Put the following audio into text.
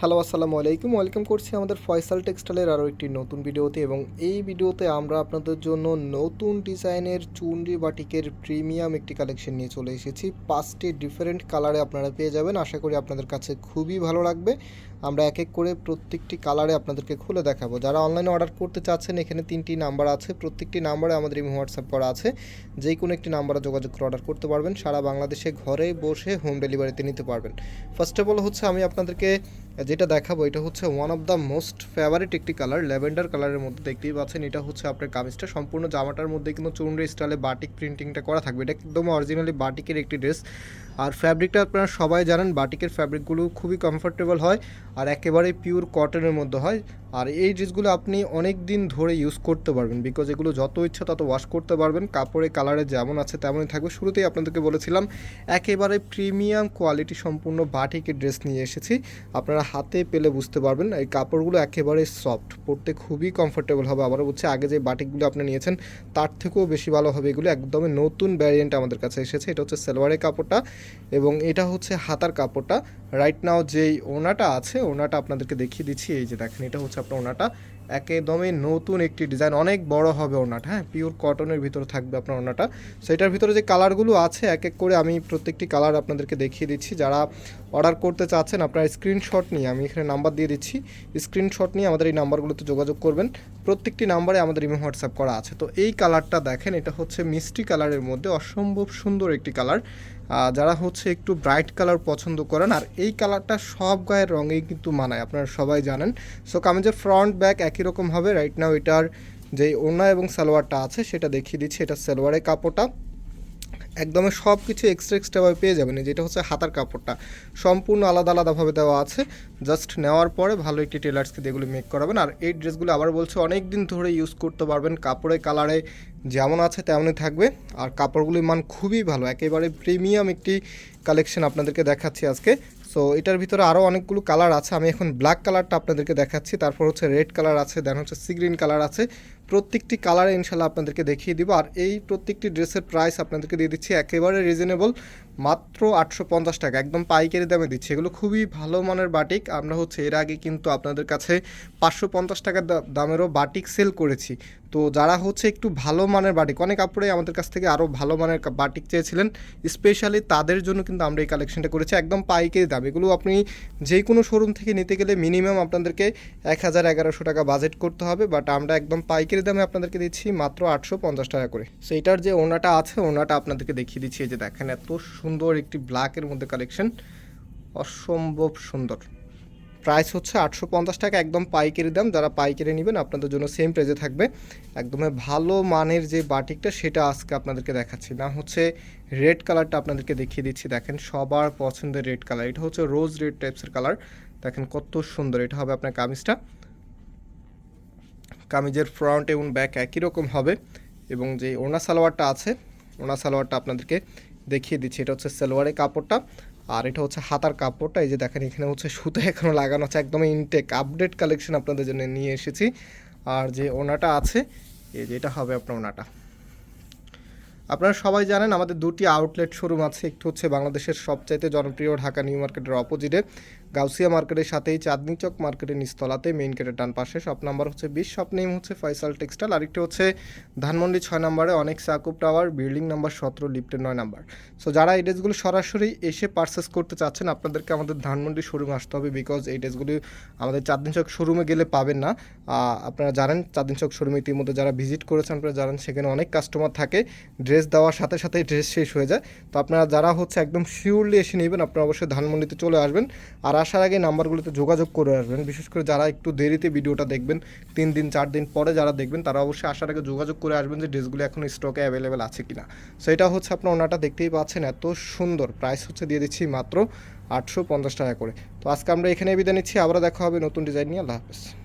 Hello, আসসালামু আলাইকুম। Welcome করছি আমাদের ফয়সাল টেক্সটাইলের আরও একটি নতুন ভিডিওতে এবং এই ভিডিওতে আমরা আপনাদের জন্য নতুন ডিজাইনের চুন্ডি বাটিকের প্রিমিয়াম একটি কালেকশন নিয়ে চলে এসেছি। পাঁচটি ডিফারেন্ট কালারে আপনারা পেয়ে যাবেন। আশা করি আপনাদের কাছে খুবই ভালো লাগবে। আমরা এক এক করে প্রত্যেকটি কালারে আপনাদেরকে খুলে দেখাবো। যারা অনলাইনে অর্ডার করতে চাচ্ছেন, এখানে তিনটি নাম্বার আছে। প্রত্যেকটি নাম্বারে আমাদের এই হোয়াটসঅ্যাপ করা আছে। যে কোনো একটি নাম্বারে যোগাযোগ করে অর্ডার করতে পারবেন। সারা বাংলাদেশে ঘরে বসে হোম ডেলিভারিতে নিতে পারবেন। ফার্স্ট অফ অল হচ্ছে আমি আপনাদেরকে যেটা দেখাবো, এটা হচ্ছে one of the most favourite একটি কালার ল্যাভেন্ডার কালারের মধ্যে দেখতেই পাচ্ছেন। এটা হচ্ছে আপনার কামিজটা। সম্পূর্ণ জামাটার মধ্যে কিন্তু চুনরি স্টাইলে বাটিক প্রিন্টিংটা করা থাকবে। এটা একদম অরিজিনালি বাটিকের একটি ড্রেস আর ফ্যাব্রিকটা আপনারা সবাই জানেন, বাটিকের ফ্যাব্রিকগুলো খুবই কমফোর্টেবল হয় আর একেবারে পিওর কটনের মধ্যে হয়। আর এই ড্রেসগুলো আপনি অনেক দিন ধরে ইউজ করতে পারবেন বিকজ এগুলো যত ইচ্ছা তত ওয়াশ করতে পারবেন। কাপড়ের কালারে যেমন আছে তেমনই থাকবে। শুরুতেই আপনাদেরকে বলেছিলাম, একেবারে প্রিমিয়াম কোয়ালিটি সম্পূর্ণ বাটিকের ড্রেস নিয়ে এসেছি। আপনারা হাতে পেলে বুঝতে পারবেন, এই কাপড়গুলো একেবারে সফট পরতে খুবই কমফোর্টেবল হবে। আবারও বলছে, আগে যে বাটিকগুলো আপনি নিয়েছেন, তার থেকেও বেশি ভালো হবে এগুলো। একদমই নতুন ভ্যারিয়েন্ট আমাদের কাছে এসেছে। এটা হচ্ছে সেলোয়ারের কাপড়টা এবং এটা হচ্ছে হাতার কাপড়টা। রাইট নাও যেই ওনাটা আছে, ওনাটা আপনাদেরকে দেখিয়ে দিচ্ছি। এই যে দেখেন, এটা হচ্ছে আপনার ওনাটা একদমই নতুন একটি ডিজাইন, অনেক বড় হবে ওনাটা হ্যাঁ? পিওর কটনের ভিতরে থাকবে আপনার ওনাটা সেটার ভিতরে যে কালারগুলো আছে এক এক করে আমি প্রত্যেকটি কালার আপনাদেরকে দেখিয়ে দিচ্ছি। যারা অর্ডার করতে চাচ্ছেন, আপনারা স্ক্রিনশট নিয়ে, আমি এখানে নাম্বার দিয়ে দিচ্ছি স্ক্রিনশট নিয়ে আমাদের এই নাম্বারগুলোতে যোগাযোগ করবেন। প্রত্যেকটি নাম্বারে আমাদের ইমো হোয়াটসঅ্যাপ করা আছে। তো এই কালারটা দেখেন, এটা হচ্ছে মিষ্টি কালারের মধ্যে অসম্ভব সুন্দর একটি কালার যারা হচ্ছে একটু ব্রাইট কালার পছন্দ করেন, আর এই কালারটা সব গায়ের রঙেই কিন্তু মানায়, আপনারা সবাই জানেন। সো কামিজের ফ্রন্ট ব্যাক একই রকম হবে। রাইট নাও এটার যে ওনা এবং সালোয়ারটা আছে, সেটা দেখিয়ে দিচ্ছি। এটা সালোয়ারের কাপড়টা। একদমই সব কিছু এক্সট্রা এক্সট্রাভাবে পেয়ে যাবেন। যেটা হচ্ছে হাতার কাপড়টা। সম্পূর্ণ আলাদা আলাদাভাবে দেওয়া আছে। জাস্ট নেওয়ার পরে ভালো একটি টেলার্সকে দিয়ে এগুলো মেক করাবেন। আর এই ড্রেসগুলো আবার বলছে অনেক দিন ধরে ইউজ করতে পারবেন। কাপড়ে কালারে যেমন আছে তেমনই থাকবে। আর কাপড়গুলির মান খুবই ভালো। একেবারে প্রিমিয়াম একটি কালেকশন আপনাদেরকে দেখাচ্ছি আজকে। সো এটার ভিতরে আরও অনেকগুলো কালার আছে। আমি এখন ব্ল্যাক কালারটা আপনাদেরকে দেখাচ্ছি। তারপর হচ্ছে রেড কালার আছে দেন হচ্ছে সি গ্রিন কালার আছে। প্রত্যেকটি কালারে ইনশাল্লাহ আপনাদেরকে দেখিয়ে দিব। আর এই প্রত্যেকটি ড্রেসের প্রাইস আপনাদেরকে দিয়ে দিচ্ছি একেবারে রিজনেবল মাত্র আটশো পঞ্চাশ টাকা। একদম পাইকারি দামে দিচ্ছি। এগুলো খুবই ভালো মানের বাটিক আমরা হচ্ছে এর আগে কিন্তু আপনাদের কাছে পাঁচশো পঞ্চাশ টাকার দামেরও বাটিক সেল করেছি। তো যারা হচ্ছে একটু ভালো মানের বাটিক অনেক কাপড়ে আমাদের কাছ থেকে আরও ভালো মানের বাটিক চেয়েছিলেন। স্পেশালি তাদের জন্য কিন্তু আমরা এই কালেকশনটা করেছি। একদম পাইকারি দাম। এগুলো আপনি যে কোনো শোরুম থেকে নিতে গেলে মিনিমাম আপনাদেরকে এক হাজার এগারোশো টাকা বাজেট করতে হবে। বাট আমরা একদম পাইকারি দামে আপনাদেরকে দিচ্ছি মাত্র আটশো পঞ্চাশ টাকা করে। সো এটার যে ওনাটা আছে, ওনাটা আপনাদেরকে দেখিয়ে দিচ্ছি। যে দেখেন, এত সুন্দর একটি ব্ল্যাকের মধ্যে কালেকশন অসম্ভব সুন্দর। প্রাইস হচ্ছে আটশো পঞ্চাশ টাকা, একদম পাইকারি দাম। যারা পাইকারি নেবেন, আপনাদের জন্য সেম প্রাইজে থাকবে। একদমই ভালো মানের যে বাটিকটা, সেটা আজকে আপনাদেরকে দেখাচ্ছি। না হচ্ছে রেড কালারটা আপনাদেরকে দেখিয়ে দিচ্ছি। দেখেন, সবার পছন্দের রেড কালার এটা হচ্ছে রোজ রেড টাইপসের কালার দেখেন কত সুন্দর। এটা হবে আপনার কামিজটা। কামিজের ফ্রন্ট এবং ব্যাক একই রকম হবে এবং যে ওনা সালোয়ারটা আছে ওনা সালোয়ারটা আপনাদেরকে দেখিয়ে দিচ্ছি। এটা হচ্ছে সালোয়ারের কাপড়টা আর এটা হচ্ছে হাতার কাপড়টা। এই যে দেখেন, এখানে হচ্ছে সুতো এখনও লাগানো আছে একদমই ইনটেক আপডেট কালেকশন আপনাদের জন্য নিয়ে এসেছি। আর যে ওনাটা আছে, এই যে এটা হবে আপনার ওনাটা আপনারা সবাই জানেন আমাদের দুটি আউটলেট শোরুম আছে। একটু হচ্ছে বাংলাদেশের সবচাইতে জনপ্রিয় ঢাকা নিউ মার্কেটের অপোজিটে, গাউসিয়া মার্কেটের সাথেই চাঁদনি চক মার্কেটের নিস্তলাতে মেইন গেটের ডান পাশে। শপ নাম্বার হচ্ছে বিশ, শপ নেম হচ্ছে ফয়সাল টেক্সটাইল আরেকটি হচ্ছে ধানমন্ডি ছয় নম্বরে অনেক সাকুব টাওয়ার বিল্ডিং নাম্বার সতেরো লিফটের নয় নাম্বার। সো যারা এই ড্রেসগুলো সরাসরি এসে পারচেস করতে চাচ্ছেন, আপনাদেরকে আমাদের ধানমন্ডি শোরুমে আসতে হবে বিকজ এই ড্রেসগুলি আমাদের চাঁদনি চক শোরুমে গেলে পাবেন না। আপনারা জানেন চাঁদনি চক শোরুমে ইতিমধ্যে যারা ভিজিট করেছেন, আপনারা জানেন সেখানে অনেক কাস্টমার থাকে। ড্রেস দেওয়ার সাথে সাথে ড্রেস শেষ হয়ে যায়। তো আপনারা যারা হচ্ছে একদম শিওরলি এসে নেবেন, আপনারা অবশ্যই ধানমন্ডিতে চলে আসবেন। আর আসার আগে নাম্বারগুলোতে যোগাযোগ করে আসবেন। বিশেষ করে যারা একটু দেরিতে ভিডিওটা দেখবেন, তিন দিন, চার দিন পরে যারা দেখবেন, তারা অবশ্যই আসার আগে যোগাযোগ করে আসবেন যে ড্রেসগুলো এখন স্টকে অ্যাভেলেবেল আছে কিনা। সো এটা হচ্ছে আপনার ওনাটা দেখতেই পাচ্ছেন, এত সুন্দর। প্রাইস হচ্ছে দিয়ে দিচ্ছি মাত্র আটশো পঞ্চাশ টাকা করে। তো আজকে আমরা এখানে বিদায় নিচ্ছি আবার দেখা হবে নতুন ডিজাইন নিয়ে। আল্লাহ হাফেজ।